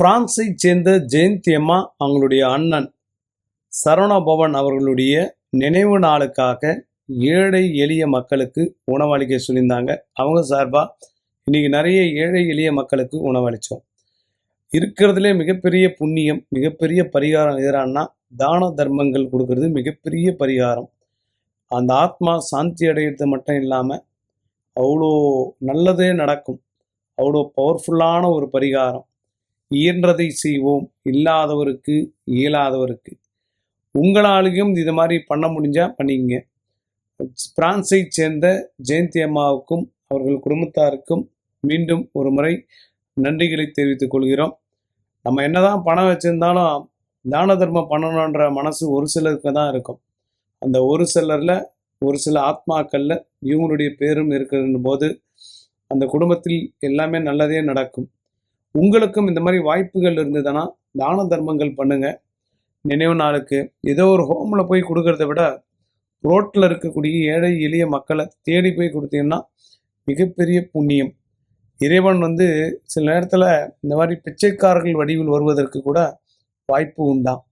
பிரான்ஸை சேர்ந்த ஜெயந்தி அம்மா அவங்களுடைய அண்ணன் சரவணபவன் அவர்களுடைய நினைவு நாளுக்காக ஏழை எளிய மக்களுக்கு உணவளிக்க சொல்லியிருந்தாங்க. அவங்க சார்பாக இன்னைக்கு நிறைய ஏழை எளிய மக்களுக்கு உணவளித்தோம் இருக்கிறதுலே மிகப்பெரிய புண்ணியம் மிகப்பெரிய பரிகாரம் எதிரானா தான தர்மங்கள் கொடுக்கறது மிகப்பெரிய பரிகாரம். அந்த ஆத்மா சாந்தி அடையிறது மட்டும் இல்லாமல் அவ்வளோ நல்லதே நடக்கும். அவ்வளோ பவர்ஃபுல்லான ஒரு பரிகாரம். இயன்றதை செய்வோம். இல்லாதவருக்கு இயலாதவருக்கு. உங்களாலையும் இது மாதிரி பண்ண முடிஞ்சால் பண்ணிக்கங்க. பிரான்ஸை சேர்ந்த ஜெயந்தி அம்மாவுக்கும் அவர்கள் குடும்பத்தாருக்கும் மீண்டும் ஒரு முறை நன்றிகளை தெரிவித்துக் கொள்கிறோம். நம்ம என்னதான் பணம் வச்சுருந்தாலும் தான தர்மம் பண்ணணுன்ற மனசு ஒரு சிலருக்கு தான் இருக்கும். அந்த ஒரு சிலரில் ஒரு சில ஆத்மாக்களில் இவங்களுடைய பேரும் இருக்கிற போது அந்த குடும்பத்தில் எல்லாமே நல்லதே நடக்கும். உங்களுக்கும் இந்த மாதிரி வாய்ப்புகள் இருந்ததுன்னா தான தர்மங்கள் பண்ணுங்க. நினைவு நாளுக்கு ஏதோ ஒரு ஹோமில் போய் கொடுக்கறத விட ரோட்டில் இருக்கக்கூடிய ஏழை எளிய மக்களை தேடி போய் கொடுத்தீங்கன்னா மிகப்பெரிய புண்ணியம். இறைவன் வந்து சில நேரத்தில் இந்த மாதிரி பிச்சைக்காரர்கள் வடிவில் வருவதற்கு கூட வாய்ப்பு உண்டாம்.